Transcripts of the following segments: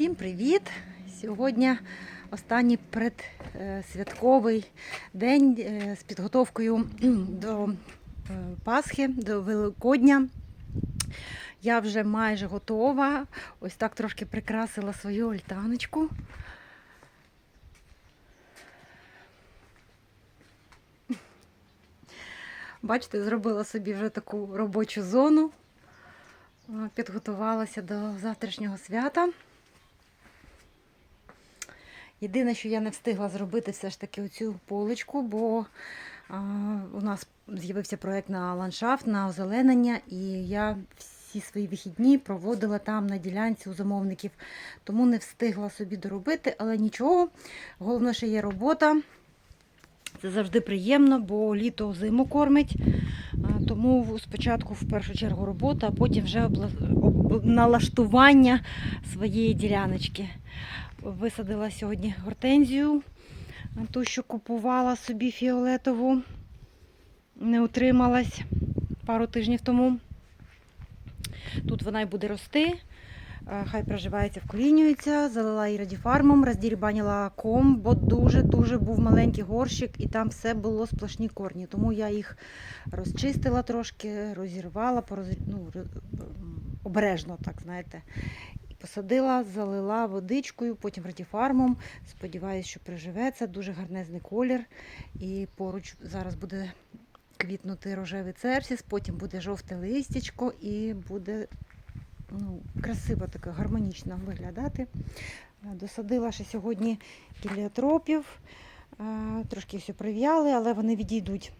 Всім привіт! Сьогодні останній предсвятковий день е, з підготовкою до е, Пасхи, до Великодня. Я вже майже готова. Ось так трошки прикрасила свою альтаночку. Бачите, зробила собі вже таку робочу зону. Е, Підготувалася до завтрашнього свята. Єдине, що я не встигла зробити все ж таки оцю поличку, бо а, у нас з'явився проєкт на ландшафт, на озеленення, і я всі свої вихідні проводила там на ділянці у замовників, тому не встигла собі доробити, але нічого. Головне, що є робота. Це завжди приємно, бо літо зиму кормить. Тому спочатку в першу чергу робота, а потім вже налаштування своєї діляночки. Висадила сьогодні гортензію, ту, що купувала собі фіолетову, не утрималась пару тижнів тому. Тут вона й буде рости. Е, Хай проживається, вкорінюється, залила її радіфармом, роздірбанила ком, бо дуже-дуже був маленький горщик і там все було сплошні корні. Тому я їх розчистила трошки, розірвала, пороз... ну, обережно, так знаєте. Посадила, залила водичкою, потім радіфармом. Сподіваюсь, що приживеться. Дуже гарнезний колір. І поруч зараз буде квітнути рожевий церсіс, потім буде жовте листячко і буде ну, красиво таке, гармонічно виглядати. Е, Досадила ще сьогодні гіліотропів, е, трошки все прив'яли, але вони відійдуть.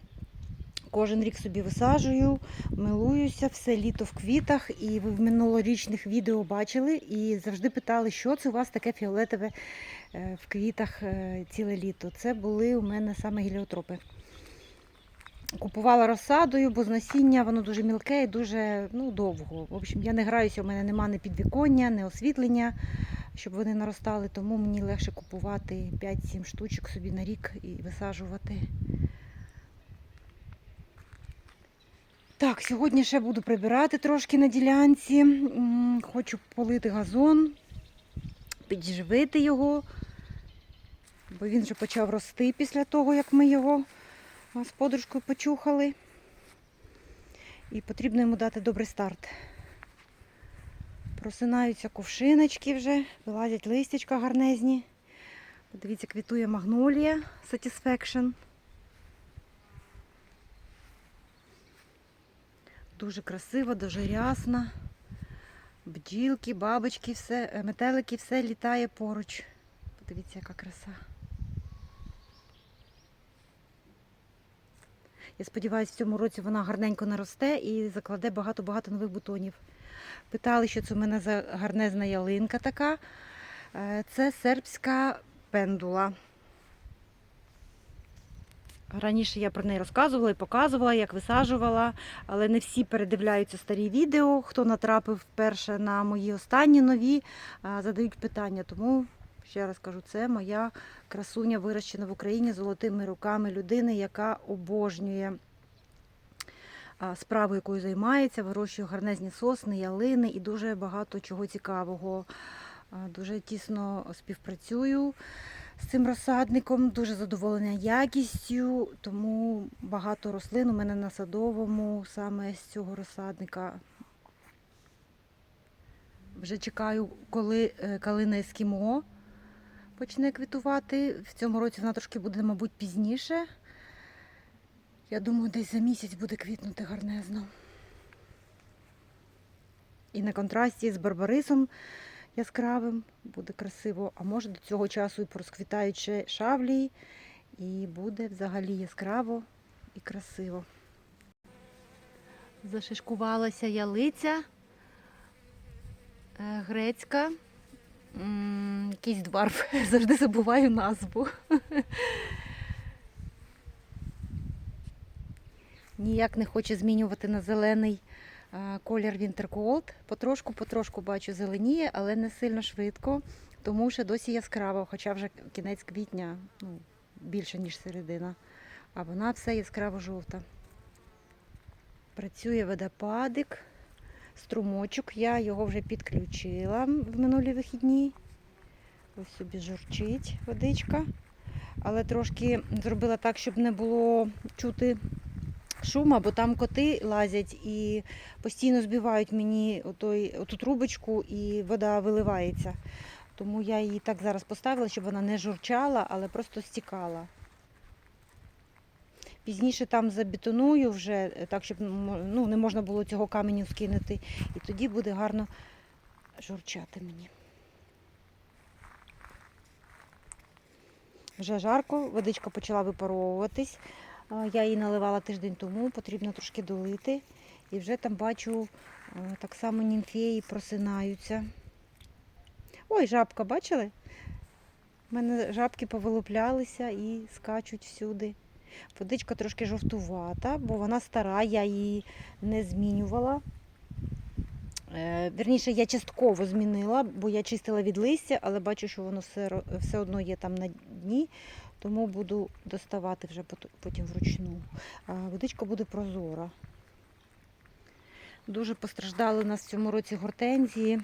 Кожен рік собі висаджую, милуюся, все літо в квітах. І ви в минулорічних відео бачили і завжди питали, що це у вас таке фіолетове е, в квітах е, ціле літо. Це були у мене саме гіліотропи. Купувала розсадою, бо з насіння воно дуже мілке і дуже ну, довго. В общем, я не граюся, у мене немає ні підвіконня, ні освітлення, щоб вони наростали, тому мені легше купувати 5-7 штучок собі на рік і висаджувати. Так, сьогодні ще буду прибирати трошки на ділянці. Хочу полити газон, підживити його, бо він вже почав рости після того, як ми його з подружкою почухали. І потрібно йому дати добрий старт. Просинаються ковшиночки вже, вилазять листячка гарнезні. Подивіться, квітує магнолія Satisfaction. Дуже красиво, дуже рясно. Бджілки, бабочки, все, е, метелики, все літає поруч. Подивіться, яка краса. Я сподіваюся, в цьому році вона гарненько наросте і закладе багато-багато нових бутонів. Питали, що це у мене за гарнезна ялинка така. Е, Це сербська пендула. Раніше я про неї розказувала і показувала, як висаджувала, але не всі передивляються старі відео. Хто натрапив вперше на мої останні нові, задають питання. Тому ще раз кажу, це моя красуня вирощена в Україні золотими руками людини, яка обожнює справу, якою займається, вирощує гарнезні сосни, ялини і дуже багато чого цікавого. Дуже тісно співпрацюю з цим розсадником, дуже задоволена якістю, тому багато рослин у мене на садовому саме з цього розсадника. Вже чекаю, коли е, калина ескімо почне квітувати. В цьому році вона трошки буде, мабуть, пізніше. Я думаю, десь за місяць буде квітнути гарнезно. І на контрасті з барбарисом яскравим буде красиво. А може до цього часу і порозквітають ще і буде взагалі яскраво і красиво. Зашишкувалася ялиця е, грецька. Якийсь дварф, завжди забуваю назву. Ніяк не хоче змінювати на зелений колір Winter Gold. Потрошку-потрошку бачу зеленіє, але не сильно швидко, тому що досі яскраво, хоча вже кінець квітня ну, більше, ніж середина. А вона все яскраво жовта. Працює водопадик, струмочок. Я його вже підключила в минулі вихідні. Ось собі журчить водичка. Але трошки зробила так, щоб не було чути шума, бо там коти лазять і постійно збивають мені отой, оту трубочку і вода виливається. Тому я її так зараз поставила, щоб вона не журчала, але просто стікала. Пізніше там забетоную вже е, так, щоб ну, не можна було цього каменю скинути. І тоді буде гарно журчати мені. Вже жарко, водичка почала випаровуватись. Я її наливала тиждень тому, потрібно трошки долити. І вже там бачу, е, так само німфеї просинаються. Ой, жабка, бачили? У мене жабки повилуплялися і скачуть всюди. Водичка трошки жовтувата, бо вона стара, я її не змінювала. Е, Вірніше, я частково змінила, бо я чистила від листя, але бачу, що воно все одно є там на дні, тому буду доставати вже потім вручну. Водичка буде прозора. Дуже постраждали у нас в цьому році гортензії,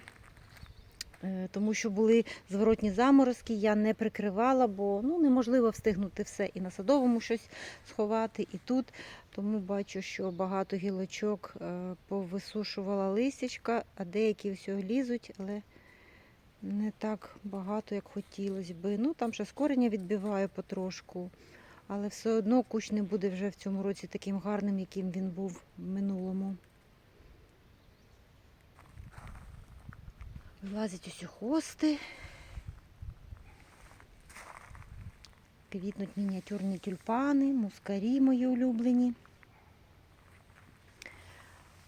е, тому що були зворотні заморозки, я не прикривала, бо ну, неможливо встигнути все і на садовому щось сховати, і тут. Тому бачу, що багато гілочок е, повисушувала листячка, а деякі все лізуть, але не так багато, як хотілося би. Ну, там ще з кореня відбиваю потрошку. Але все одно кущ не буде вже в цьому році таким гарним, яким він був в минулому. Вилазять усі хости. Квітнуть мініатюрні тюльпани, мускарі мої улюблені.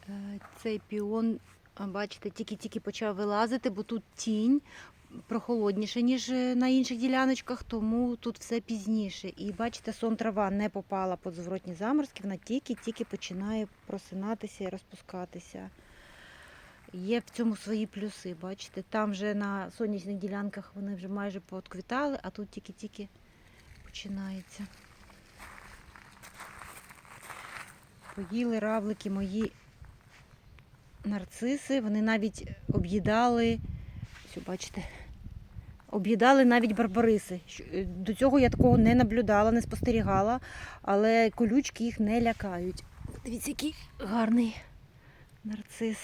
Е, Цей піон, бачите, тільки-тільки почав вилазити, бо тут тінь прохолодніше, ніж е, на інших діляночках, тому тут все пізніше. І бачите, сон трава не попала під зворотні заморозки, вона тільки-тільки починає просинатися і розпускатися. Є в цьому свої плюси, бачите, там вже на сонячних ділянках вони вже майже поотквітали, а тут тільки-тільки починається. Поїли равлики мої нарциси, вони навіть об'їдали, ось бачите, об'їдали навіть барбариси. Е, До цього я такого не наблюдала, не спостерігала, але колючки їх не лякають. Дивіться, який гарний нарцис.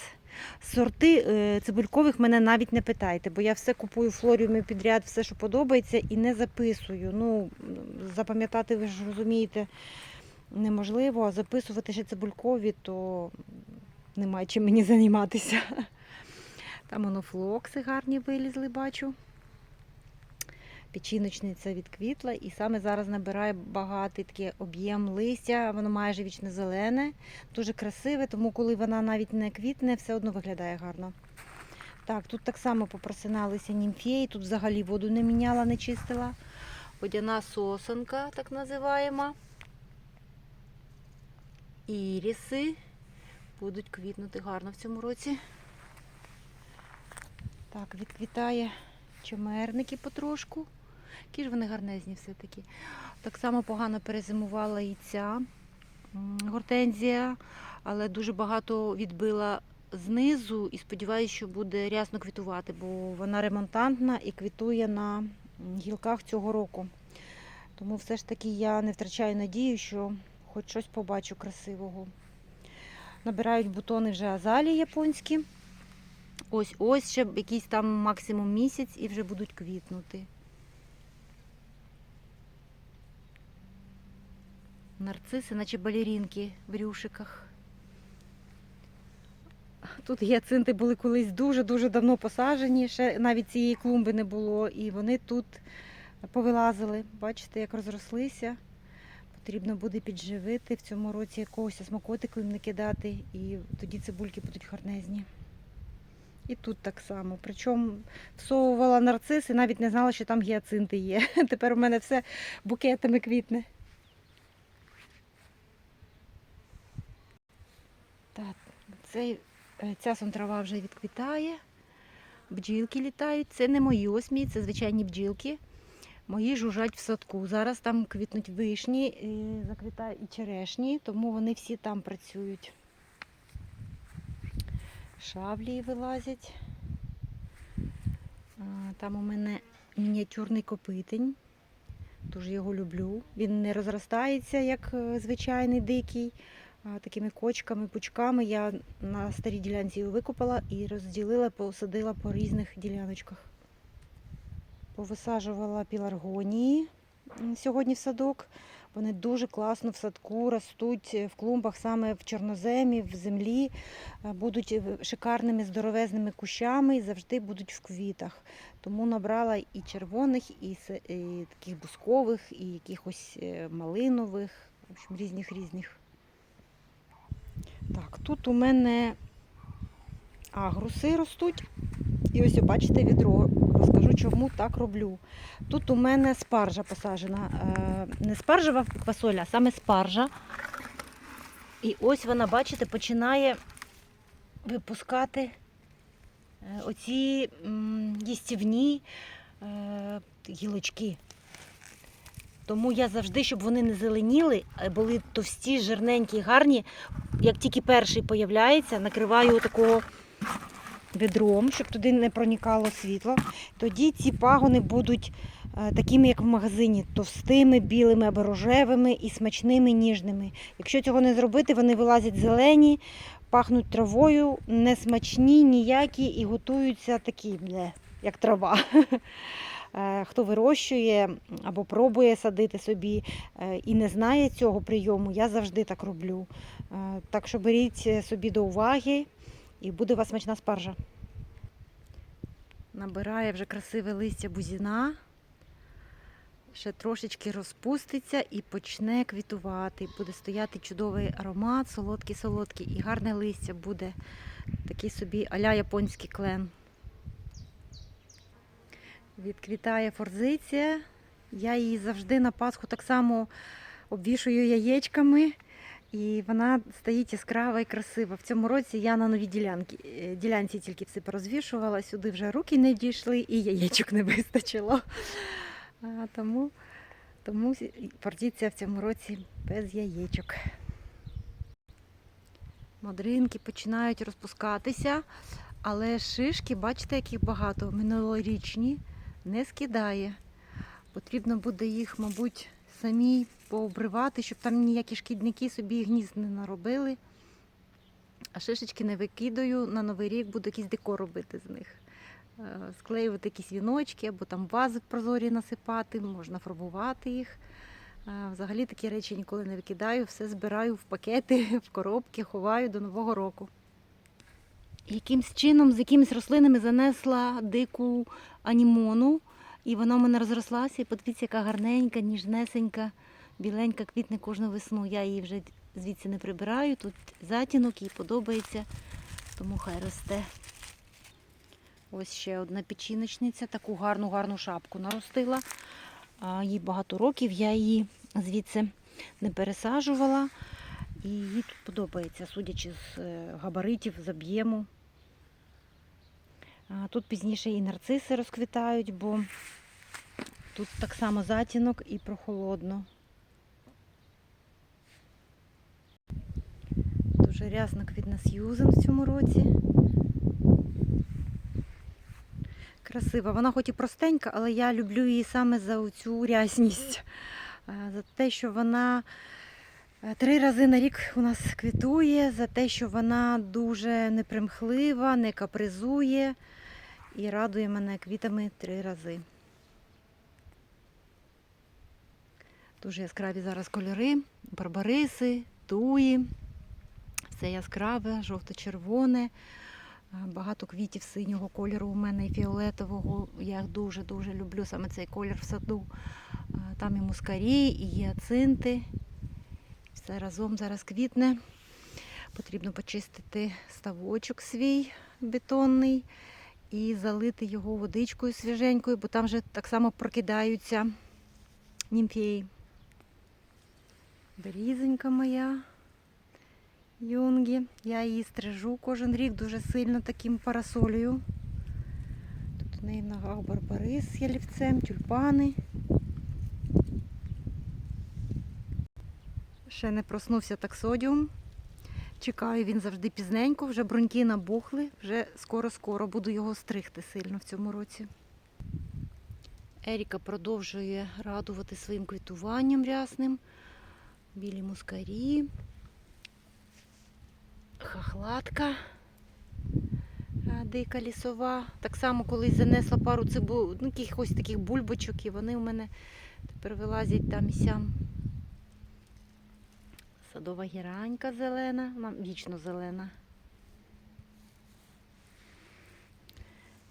Сорти е, цибулькових мене навіть не питайте, бо я все купую в флоріумі підряд, все, що подобається, і не записую. Ну, запам'ятати, ви ж розумієте, неможливо, а записувати ще цибулькові, то немає чим мені займатися. Там воно флокси гарні вилізли, бачу. Печіночниця відквітла і саме зараз набирає багатий такий об'єм листя, воно майже вічне зелене, дуже красиве, тому коли вона навіть не квітне, все одно виглядає гарно. Так, тут так само попросиналися німфеї, тут взагалі воду не міняла, не чистила. Водяна сосенка, так називаємо. Іріси будуть квітнути гарно в цьому році. Так, відквітає чимерники потрошку. Які ж вони гарнезні все-таки. Так само погано перезимувала і ця гортензія, але дуже багато відбила знизу і сподіваюся, що буде рясно квітувати, бо вона ремонтантна і квітує на гілках цього року. Тому все ж таки я не втрачаю надію, що хоч щось побачу красивого. Набирають бутони вже азалії японські. Ось ось ще якийсь там максимум місяць і вже будуть квітнути. Нарциси, наче балерінки в рюшиках. Тут гіацинти були колись дуже-дуже давно посаджені, ще навіть цієї клумби не було, і вони тут повилазили. Бачите, як розрослися. Потрібно буде підживити в цьому році якогось смакотику їм накидати, і тоді цибульки будуть гарнезні. І тут так само. Причому всовувала нарцис і навіть не знала, що там гіацинти є. Тепер у мене все букетами квітне. Так, цей, е, ця сонтрава вже відквітає. Бджілки літають. Це не мої осмії, це звичайні бджілки. Мої жужжать в садку. Зараз там квітнуть вишні, і заквітають і черешні, тому вони всі там працюють. Шаблі вилазять. Там у мене мініатюрний копитень. Дуже його люблю. Він не розростається, як е, звичайний дикий. Такими кочками, пучками я на старій ділянці його викопала і розділила, посадила по різних діляночках. Повисаджувала піларгонії сьогодні в садок. Вони дуже класно в садку ростуть в клумбах, саме в чорноземі, в землі. Е, Будуть е, шикарними здоровезними кущами і завжди будуть в квітах. Тому набрала і червоних, і, таких бускових, і якихось е, малинових, в общем, різних різних. Так, тут у мене агруси ростуть. І ось, бачите, відро. Розкажу, чому так роблю. Тут у мене спаржа посаджена. Е, Не спаржева квасоля, а саме спаржа. І ось вона, бачите, починає випускати е, оці їстівні е, гілочки. Тому я завжди, щоб вони не зеленіли, а були товсті, жирненькі, гарні. Як тільки перший появляється, накриваю такого відром, щоб туди не проникало світло. Тоді ці пагони будуть е, такими, як в магазині, товстими, білими або рожевими і смачними, ніжними. Якщо цього не зробити, вони вилазять зелені, пахнуть травою, не смачні, ніякі і готуються такі, як трава. Е, Хто вирощує або пробує садити собі е, і не знає цього прийому, я завжди так роблю. Так що беріть собі до уваги і буде у вас смачна спаржа. Набирає вже красиве листя бузіна. Ще трошечки розпуститься і почне квітувати. Буде стояти чудовий аромат, солодкий-солодкий, і гарне листя буде такий собі аля японський клен. Відквітає форзиція. Я її завжди на Пасху так само обвішую яєчками. І вона стоїть яскрава і красива. В цьому році я на новій ділянці, е, ділянці тільки все порозвішувала. Сюди вже руки не дійшли і яєчок не вистачило. А, тому тому фортеця в цьому році без яєчок. Модринки починають розпускатися, але шишки, бачите, яких багато, минулорічні, не скидає. Потрібно буде їх, мабуть, самій пообривати, щоб там ніякі шкідники собі гнізд не наробили. А шишечки не викидаю, на Новий рік буду якийсь декор робити з них. Е, Склеювати якісь віночки або там вази прозорі насипати, можна фарбувати їх. Е, Взагалі такі речі ніколи не викидаю, все збираю в пакети, в коробки, ховаю до Нового року. Якимсь чином з якимись рослинами занесла дику анімону. І вона в мене розрослася, і подивіться, яка гарненька, ніжнесенька, біленька квітне кожну весну. Я її вже звідси не прибираю. Тут затінок, їй подобається, тому хай росте. Ось ще одна печіночниця, таку гарну гарну шапку наростила. Їй багато років, я її звідси не пересаджувала. І їй тут подобається, судячи з е, габаритів, з об'єму. Тут пізніше і нарциси розквітають, бо тут так само затінок і прохолодно. Дуже рясно квітне Сьюзен в цьому році. Красива. Вона хоч і простенька, але я люблю її саме за цю рясність. За те, що вона три рази на рік у нас квітує, за те, що вона дуже непримхлива, не капризує і радує мене квітами три рази. Дуже яскраві зараз кольори, барбариси, туї. Все яскраве, жовто-червоне. Багато квітів синього кольору у мене і фіолетового. Я їх дуже-дуже люблю саме цей колір в саду. Там і мускарі, і гіацинти. Все разом зараз квітне. Потрібно почистити ставочок свій бетонний і залити його водичкою свіженькою, бо там вже так само прокидаються німфеї. Берізонька моя. Юнгі. Я її стрижу кожен рік дуже сильно таким парасолею. Тут у неї в ногах барбарис з ялівцем, тюльпани. Ще не проснувся таксодіум. Чекаю, він завжди пізненько, вже бруньки набухли, вже скоро-скоро буду його стригти сильно в цьому році. Еріка продовжує радувати своїм квітуванням рясним. Білі мускарі, хахлатка дика лісова. Так само колись занесла пару цибу, ну, якихось таких бульбочок, і вони у мене тепер вилазять там і сям. Садова гіранька зелена, вона вічно зелена.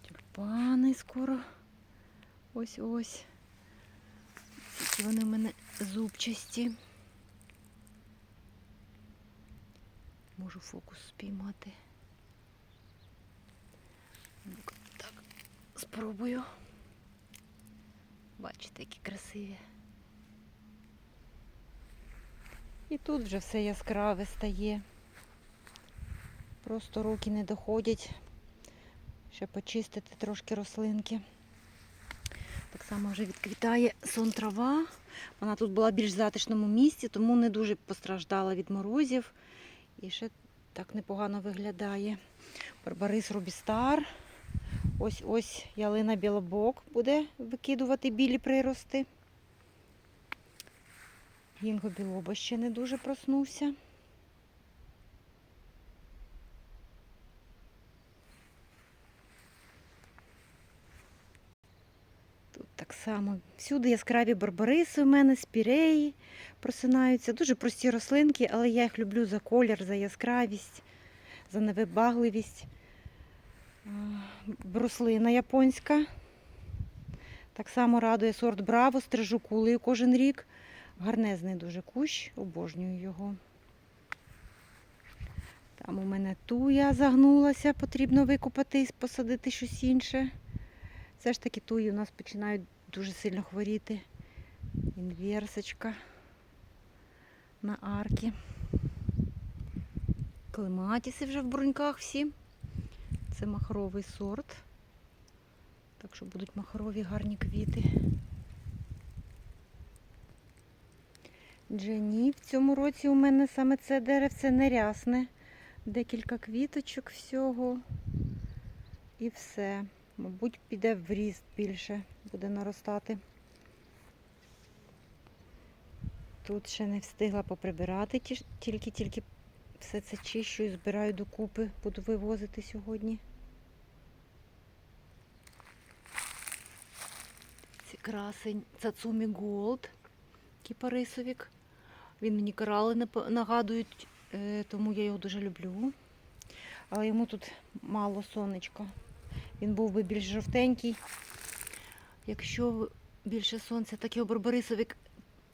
Тюльпани скоро. Ось ось. Які вони в мене зубчасті. Можу фокус спіймати. Так, спробую. Бачите, які красиві. І тут вже все яскраве стає. Просто руки не доходять. Ще почистити трошки рослинки. Так само вже відквітає сон трава. Вона тут була в більш затишному місці, тому не дуже постраждала від морозів. І ще так непогано виглядає. Барбарис Рубістар. Ось ось ялина білобок буде викидувати білі прирости. Гінго білоба ще не дуже проснувся. Тут так само. Всюди яскраві барбариси у мене, спіреї просинаються. Дуже прості рослинки, але я їх люблю за колір, за яскравість, за невибагливість. Бруслина японська. Так само радує сорт Браво, стрижу кулею кожен рік. Гарнезний дуже кущ, обожнюю його. Там у мене туя загнулася, потрібно викопати і посадити щось інше. Все ж таки туї у нас починають дуже сильно хворіти. Інверсочка на арки. Клематіси вже в бруньках всі. Це махровий сорт. Так що будуть махрові гарні квіти. Джені в цьому році у мене саме це деревце нерясне. Декілька квіточок всього. І все. Мабуть, піде в ріст більше, буде наростати. Тут ще не встигла поприбирати, тільки-тільки все це чищу і збираю докупи, буду вивозити сьогодні. Ці красень Цацумі Голд, кіпарисовік. Він мені корали нагадують, е, тому я його дуже люблю. Але йому тут мало сонечка. Він був би більш жовтенький. Якщо більше сонця, так його барбарисовик,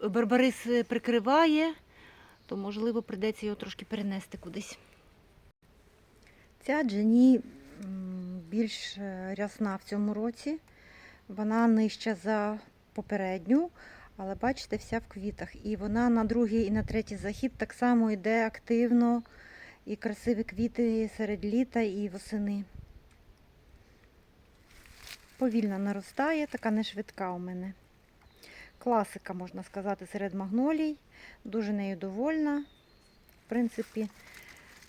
барбарис е, прикриває, то можливо прийдеться його трошки перенести кудись. Ця Джені більш е, рясна в цьому році. Вона нижча за попередню, але бачите, вся в квітах. І вона на другий і на третій захід так само йде активно і красиві квіти серед літа і восени. Повільно наростає, така не швидка у мене. Класика, можна сказати, серед магнолій. Дуже нею довольна. В принципі,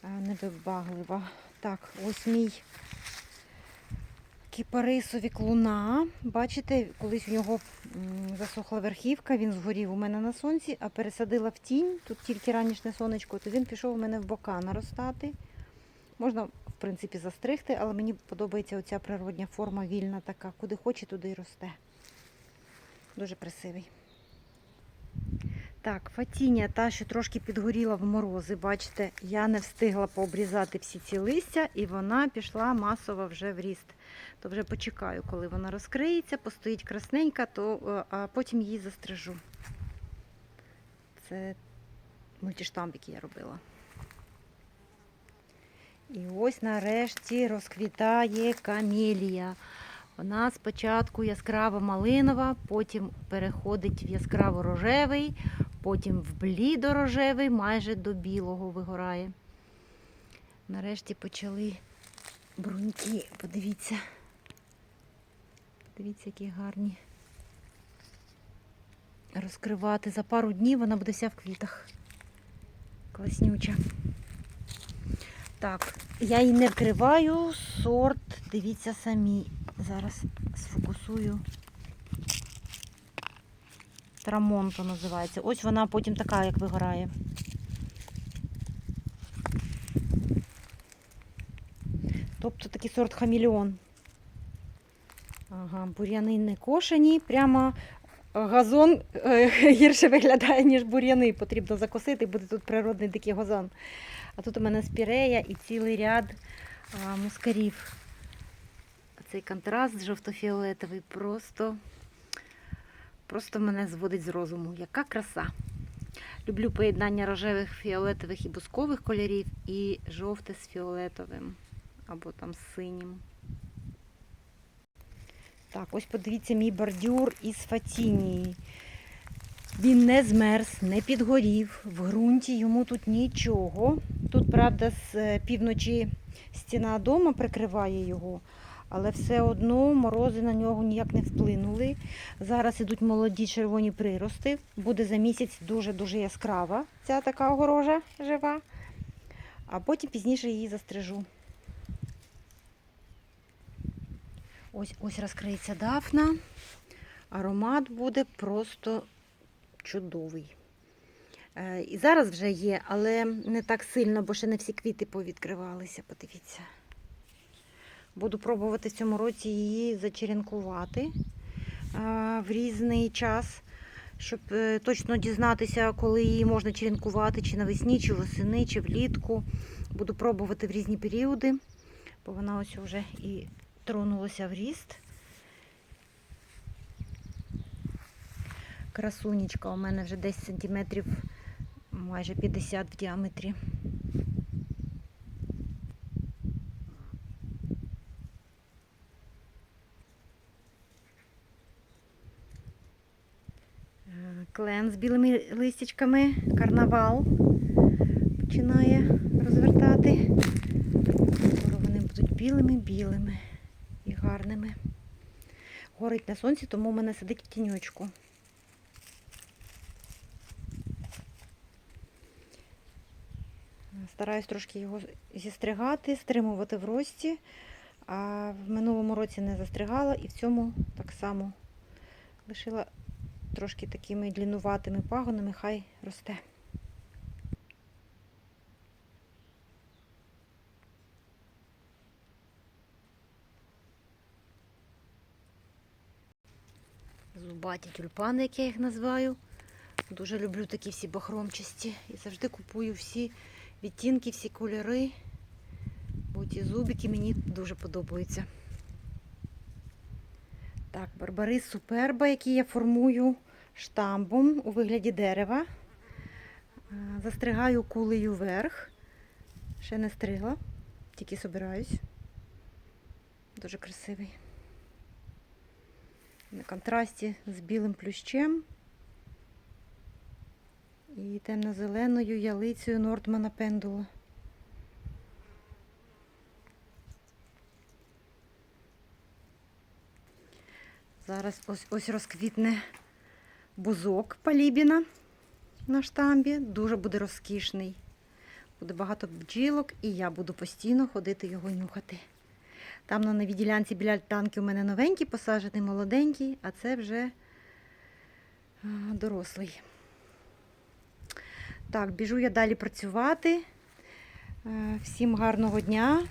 а, невибаглива. Так, ось мій кіпарисовік луна. Бачите, колись у нього засохла верхівка, він згорів у мене на сонці, а пересадила в тінь. Тут тільки ранішне сонечко, то він пішов у мене в бока наростати. Можна, в принципі, застригти, але мені подобається оця природня форма вільна така. Куди хоче, туди й росте. Дуже красивий. Так, фатіння, та, що трошки підгоріла в морози, бачите, я не встигла пообрізати всі ці листя, і вона пішла масово вже в ріст. То вже почекаю, коли вона розкриється, постоїть красненька, то, е, а потім її застрижу. Це мультиштамп, який я робила. І ось нарешті розквітає камелія. Вона спочатку яскраво малинова, потім переходить в яскраво рожевий, потім в блідо-рожевий, майже до білого вигорає. Нарешті почали бруньки. Подивіться. Подивіться, які гарні. Розкривати. За пару днів вона буде вся в квітах. Класнюча. Так, я її не вкриваю, сорт, дивіться самі. Зараз сфокусую. Трамонто називається. Ось вона потім така, як вигорає. Тобто такий сорт хамілеон. Ага, бур'яни не кошені, прямо газон е, гірше виглядає, ніж бур'яни. Потрібно закосити, буде тут природний дикий газон. А тут у мене спірея і цілий ряд а, мускарів. Цей контраст жовто-фіолетовий просто, просто мене зводить з розуму. Яка краса! Люблю поєднання рожевих, фіолетових і бускових кольорів і жовте з фіолетовим або там синім. Так, ось подивіться мій бордюр із фатінії. Він не змерз, не підгорів. В ґрунті йому тут нічого. Тут, правда, з е, півночі стіна дома прикриває його, але все одно морози на нього ніяк не вплинули. Зараз ідуть молоді червоні прирости. Буде за місяць дуже-дуже яскрава ця така огорожа жива. А потім пізніше її застрижу. Ось ось розкриється дафна. Аромат буде просто чудовий. Е, І зараз вже є, але не так сильно, бо ще не всі квіти повідкривалися. Подивіться. Буду пробувати в цьому році її зачеренкувати е, в різний час, щоб е, точно дізнатися, коли її можна черенкувати, чи навесні, чи восени, чи влітку. Буду пробувати в різні періоди, бо вона ось вже і тронулася в ріст. Красунечка у мене вже 10 сантиметрів, майже 50 в діаметрі. Клен з білими листячками, карнавал починає розвертати. Скоро вони будуть білими-білими і гарними. Горить на сонці, тому в мене сидить в тіньочку. Стараюсь трошки його зістригати, стримувати в рості. А в минулому році не застригала і в цьому так само лишила трошки такими длінуватими пагонами, хай росте. Зубаті тюльпани, як я їх називаю. Дуже люблю такі всі бахромчасті. І завжди купую всі відтінки, всі кольори. Бо ті зубики мені дуже подобаються. Так, барбарис суперба, який я формую штамбом у вигляді дерева. Е, Застригаю кулею вверх. Ще не стригла, тільки собираюсь. Дуже красивий. На контрасті з білим плющем і темно-зеленою ялицею Нордмана Пендула. Зараз ось ось розквітне бузок палібіна на штамбі. Дуже буде розкішний. Буде багато бджілок, і я буду постійно ходити його нюхати. Там на новій ділянці біля альтанки у мене новенький посаджений, молоденький, а це вже дорослий. Так, біжу я далі працювати. Е, Всім гарного дня.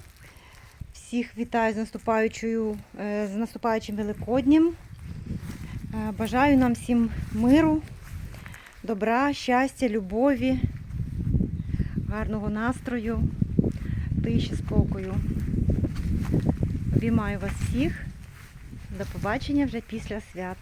Всіх вітаю з наступаючою, е, з наступаючим Великоднем. Бажаю нам всім миру, добра, щастя, любові, гарного настрою, тиші, спокою. Обіймаю вас всіх. До побачення вже після свят.